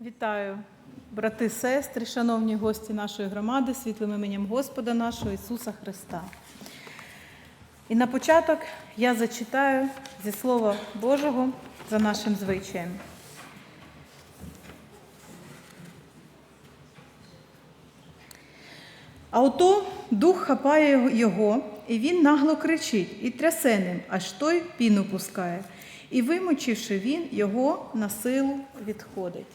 Вітаю, брати, сестри, шановні гості нашої громади, світлим іменем Господа нашого Ісуса Христа. І на початок я зачитаю зі Слова Божого за нашим звичаєм. А ото дух хапає його, і він нагло кричить, і трясе ним, аж той піну пускає. І вимочивши він, його на силу відходить.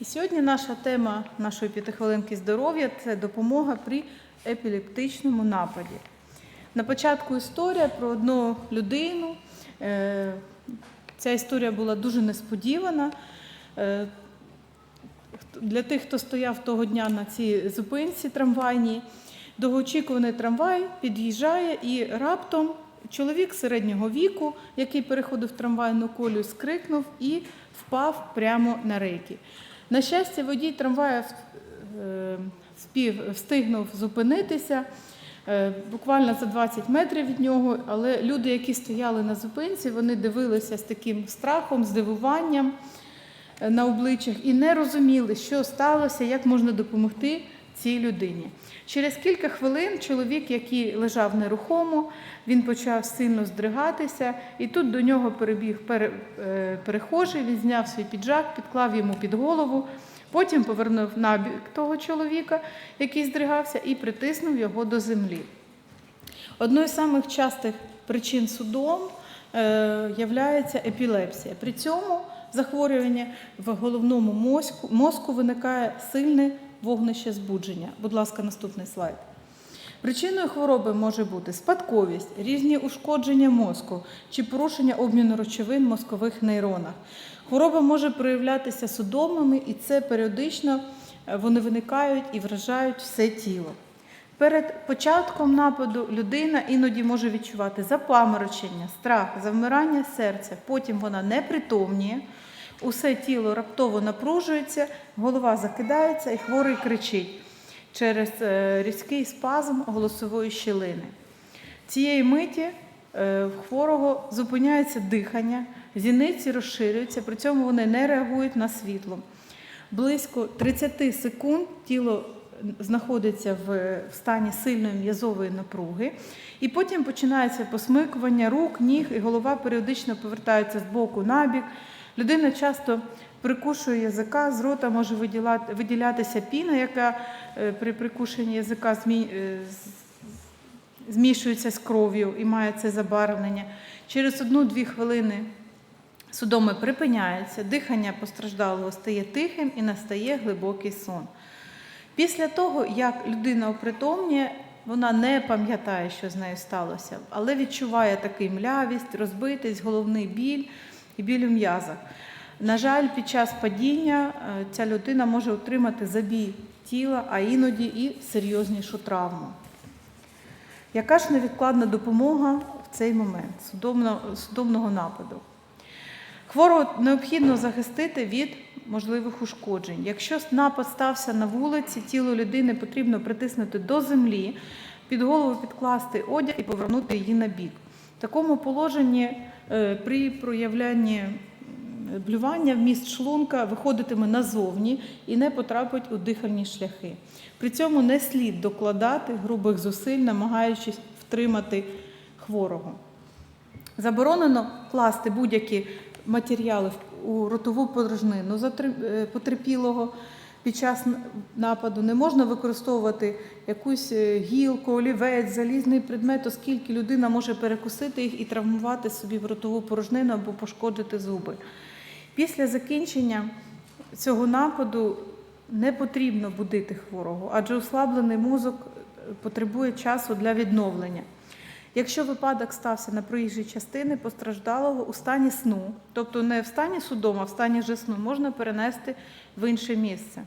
І сьогодні наша тема нашої п'ятихвилинки здоров'я це допомога при епілептичному нападі. На початку історія про одну людину. Е, Ця історія була дуже несподівана. Е, Для тих, хто стояв того дня на цій зупинці трамвайній, довгоочікуваний трамвай під'їжджає і раптом чоловік середнього віку, який переходив трамвайну колію, скрикнув і впав прямо на рейки. На щастя, водій трамвая е, встигнув зупинитися е, буквально за 20 метрів від нього, але люди, які стояли на зупинці, вони дивилися з таким страхом, здивуванням е, на обличчях і не розуміли, що сталося, як можна допомогти цій людині. Через кілька хвилин чоловік, який лежав нерухомо, він почав сильно здригатися, і тут до нього перебіг е, перехожий, він зняв свій піджак, підклав йому під голову, потім повернув набік того чоловіка, який здригався, і притиснув його до землі. Одною з самих частих причин судом е, являється епілепсія. При цьому захворювання в головному мозку, мозку виникає сильне вогнище збудження. Будь ласка, наступний слайд. Причиною хвороби може бути спадковість, різні ушкодження мозку чи порушення обміну речовин в мозкових нейронах. Хвороба може проявлятися судомами, і це періодично е, вони виникають і вражають все тіло. Перед початком нападу людина іноді може відчувати запаморочення, страх, завмирання серця. Потім вона непритомніє, усе тіло раптово напружується, голова закидається і хворий кричить через е, різкий спазм голосової щілини. Цієї миті е, в хворого зупиняється дихання, зіниці розширюються, при цьому вони не реагують на світло. Близько 30 секунд тіло знаходиться в стані сильної м'язової напруги, і потім починається посмикування рук, ніг, і голова періодично повертається з боку на бік. Людина часто прикушує язика, з рота може виділятися піна, яка е, при прикушенні язика е, змішується з кров'ю і має це забарвлення. Через одну-дві хвилини судоми припиняються, дихання постраждалого стає тихим і настає глибокий сон. Після того, як людина опритомніє, вона не пам'ятає, що з нею сталося, але відчуває такий млявість, розбитість, головний біль і біль у м'язах. На жаль, під час падіння е, ця людина може отримати забій тіла, а іноді і серйознішу травму. Яка ж невідкладна допомога в цей момент судомно- судомного нападу? Хворого необхідно захистити від можливих ушкоджень. Якщо напад стався на вулиці, тіло людини потрібно притиснути до землі, під голову підкласти одяг і повернути її на бік. В такому положенні при проявлянні блювання вміст шлунка виходитиме назовні і не потрапить у дихальні шляхи. При цьому не слід докладати грубих зусиль, намагаючись втримати хворого. Заборонено класти будь-які матеріали у ротову порожнину е, потерпілого під час нападу. Не можна використовувати якусь е, гілку, олівець, залізний предмет, оскільки людина може перекусити їх і травмувати собі в ротову порожнину або пошкодити зуби. Після закінчення цього нападу не потрібно будити хворого, адже ослаблений мозок е, потребує часу для відновлення. Якщо випадок стався на проїжджій частини постраждалого у стані сну, тобто не в стані судому, а в стані вже сну, можна перенести в інше місце.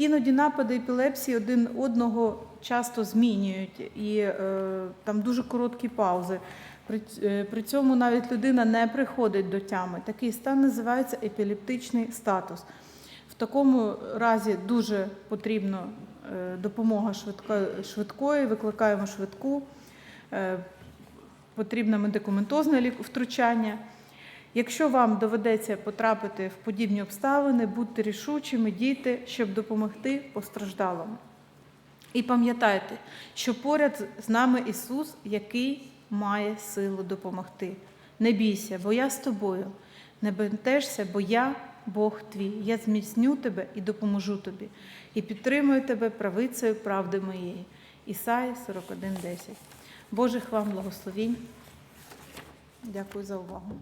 Іноді напади епілепсії один одного часто змінюють, і е, там дуже короткі паузи. При, е, при цьому навіть людина не приходить до тями. Такий стан називається епілептичний статус. В такому разі дуже потрібна е, допомога швидко- швидкої, викликаємо швидку, е, потрібне медикаментозне втручання. Якщо вам доведеться потрапити в подібні обставини, будьте рішучими, дійте, щоб допомогти постраждалому. І пам'ятайте, що поряд з нами Ісус, який має силу допомогти. Не бійся, бо я з тобою. Не бентежся, бо я Бог твій. Я зміцню тебе і допоможу тобі, і підтримую тебе правицею правди моєї. Ісаї 41.10. Божих вам благословінь. Дякую за увагу.